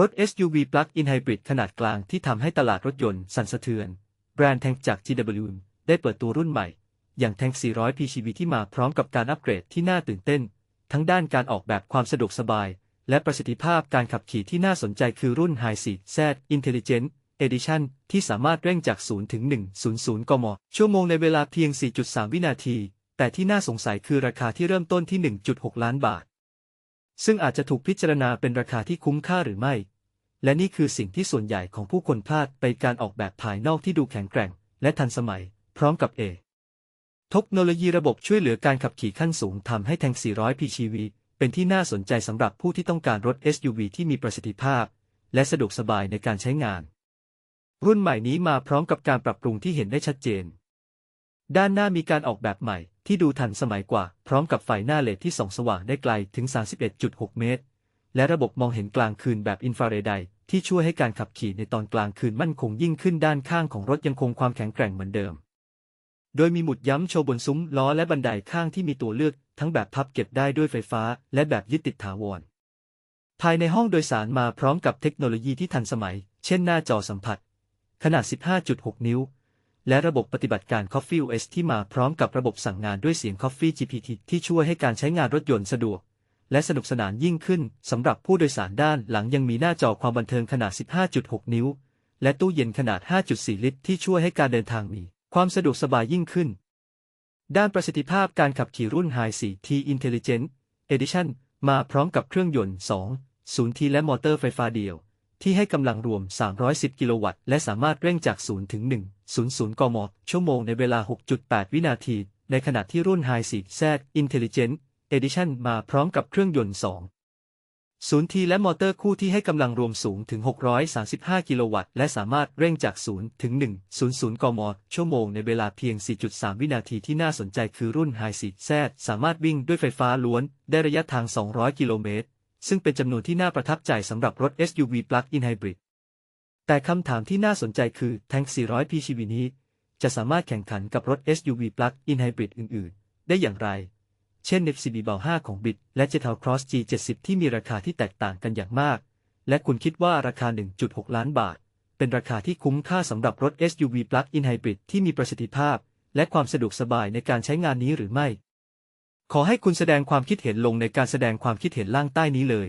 รถ SUV Plug-in Hybrid ขนาดกลางที่ทำให้ตลาดรถยนต์สั่นสะเทือน แบรนด์แทงจาก GW ได้เปิดตัวรุ่นใหม่ อย่างแทง 400 PCV ที่มาพร้อมกับการอัปเกรดที่น่าตื่นเต้น ทั้งด้านการออกแบบความสะดวกสบาย และประสิทธิภาพการขับขี่ที่น่าสนใจคือรุ่น High Seat Z Intelligent Edition ที่สามารถเร่งจาก 0 ถึง 100 กม ชั่วโมงในเวลาเพียง 4.3 วินาที แต่ที่น่าสงสัยคือราคาที่เริ่มต้นที่ 1.6 ล้านบาท ซึ่งอาจจะถูกพิจารณาเป็นราคาที่คุ้มค่าหรือไม่ และนี่คือสิ่งที่ส่วนใหญ่ของผู้คนพลาดไปการออกแบบภายนอกที่ดูแข็งแกร่ง และทันสมัย พร้อมกับเอเทคโนโลยีระบบช่วยเหลือการขับขี่ขั้นสูงทำให้แทง 400 PCV เป็นที่น่าสนใจสำหรับผู้ที่ต้องการรถ SUV ที่มีประสิทธิภาพ และสะดวกสบายในการใช้งาน รุ่นใหม่นี้มาพร้อมกับการปรับปรุงที่เห็นได้ชัดเจน ด้านหน้ามีการออกแบบใหม่ ที่ดูทันสมัยกว่า พร้อมกับไฟหน้าเลดที่ส่องสว่างได้ไกลถึง 31.6 เมตร และระบบมองเห็นกลางคืนแบบอินฟราเรดที่ช่วยให้การขับขี่ในตอนกลางคืนมั่นคงยิ่งขึ้นด้านข้างของรถยังคงความแข็งแกร่งเหมือนเดิม โดยมีหมุดย้ำโชว์บนซุ้มล้อและบันไดข้างที่มีตัวเลือก ทั้งแบบพับเก็บได้ด้วยไฟฟ้า และแบบยึดติดถาวร ภายในห้องโดยสารมาพร้อมกับเทคโนโลยีที่ทันสมัย เช่นหน้าจอสัมผัส ขนาด 15.6 นิ้ว และระบบปฏิบัติการ Coffee OS ที่มาพร้อมกับระบบสั่งงานด้วยเสียง Coffee GPT ที่ช่วยให้การใช้งานรถยนต์สะดวก และสนุกสนานยิ่งขึ้นสำหรับผู้โดยสารด้านหลังยังมีหน้าจอความบันเทิงขนาด 15.6 นิ้ว และตู้เย็นขนาด 5.4 ลิตร ที่ช่วยให้การเดินทางมี ความสะดวกสบายยิ่งขึ้น ด้านประสิทธิภาพการขับขี่รุ่น High 4 T Intelligent Edition มาพร้อมกับเครื่องยนต์ 2 0T และมอเตอร์ไฟฟ้าเดียว ที่ให้กำลังรวม 310 กิโลวัตต์ และสามารถเร่งจาก 0 ถึง 100 กม ชั่วโมงในเวลา 6.8 วินาที ในขณะที่รุ่น High 4 Z Intelligent Edition มาพร้อมกับเครื่องยนต์ 2 0T และมอเตอร์คู่ที่ให้กำลังรวมสูงถึง 635 กิโลวัตต์ และสามารถเร่งจาก 0 ถึง 100 กม ชั่วโมงในเวลาเพียง 4.3 วินาทีที่น่าสนใจคือรุ่น High 4 Z สามารถวิ่งด้วยไฟฟ้าล้วน ได้ระยะทาง 200 กิโลเมตร ซึ่งเป็นจำนวนที่น่าประทับใจสำหรับรถ SUV Plug-in Hybrid แต่คำถามที่น่าสนใจคือแทง400 PCV นี้ จะสามารถแข่งขันกับรถ SUV Plug-in Hybrid อื่น ๆ ได้อย่างไร เช่น FCB b a 5ของ BIT และ Jetal Cross G70 ที่มีราคาที่แตกต่างกันอย่างมาก และคุณคิดว่าราคา 1.6 ล้านบาท เป็นราคาที่คุ้มค่าสำหรับรถ SUV Plug-in Hybrid ที่มีประสิทธิภาพ และความสะดวกสบายในการใช้งานนี้หรือไม่ ขอให้คุณแสดงความคิดเห็นลงในการแสดงความคิดเห็นล่างใต้นี้เลย